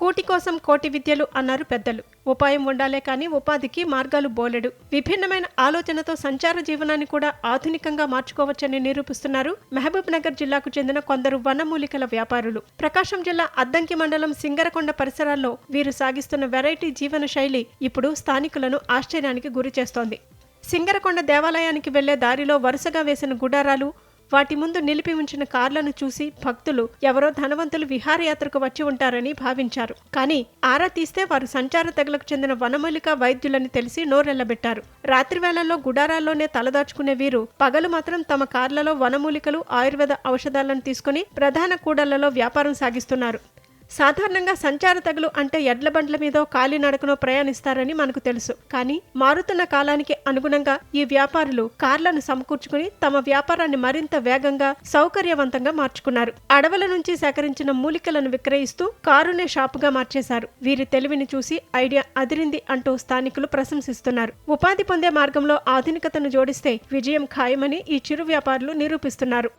కూటి కోసం కోటి విద్యలు అన్నారు పెద్దలు. ఉపాయం ఉండాలే కానీ ఉపాధికి మార్గాలు బోలెడు. విభిన్నమైన ఆలోచనతో సంచార జీవనాన్ని కూడా ఆధునికంగా మార్చుకోవచ్చని నిరూపిస్తున్నారు మహబూబ్ నగర్ జిల్లాకు చెందిన కొందరు వనమూలికల వ్యాపారులు. ప్రకాశం జిల్లా అద్దంకి మండలం సింగరకొండ పరిసరాల్లో వీరు సాగిస్తున్న వెరైటీ జీవన శైలి ఇప్పుడు స్థానికులను ఆశ్చర్యానికి గురి చేస్తోంది సింగరకొండ దేవాలయానికి వెళ్ళే దారిలో వరుసగా వేసిన గుడారాలు వాటి ముందు నిలిపి ఉంచిన కార్లను చూసి భక్తులు ఎవరో ధనవంతులు విహారయాత్రకు వచ్చి ఉంటారని భావించారు. కానీ ఆరా తీస్తే వారు సంచార తెగలకు చెందిన వనమూలిక వైద్యులని తెలిసి నోరెళ్ళబెట్టారు రాత్రి వేళల్లో గుడారాల్లోనే తలదాచుకునే వీరు పగలు మాత్రం తమ కార్లలో వనమూలికలు ఆయుర్వేద ఔషధాలను తీసుకుని ప్రధాన కూడళ్ళలో వ్యాపారం సాగిస్తున్నారు. సాధారణంగా సంచార తగులు అంటే ఎడ్ల బండ్ల మీదో కాలినడకనో ప్రయాణిస్తారని మనకు తెలుసు. కానీ మారుతున్న కాలానికి అనుగుణంగా ఈ వ్యాపారులు కార్లను సమకూర్చుకుని తమ వ్యాపారాన్ని మరింత వేగంగా సౌకర్యవంతంగా మార్చుకున్నారు. అడవుల నుంచి సేకరించిన మూలికలను విక్రయిస్తూ కారునే షాపుగా మార్చేశారు. వీరి తెలివిని చూసి ఐడియా అదిరింది అంటూ స్థానికులు ప్రశంసిస్తున్నారు. ఉపాధి పొందే మార్గంలో ఆధునికతను జోడిస్తే విజయం ఖాయమని ఈ చిరు వ్యాపారులు నిరూపిస్తున్నారు.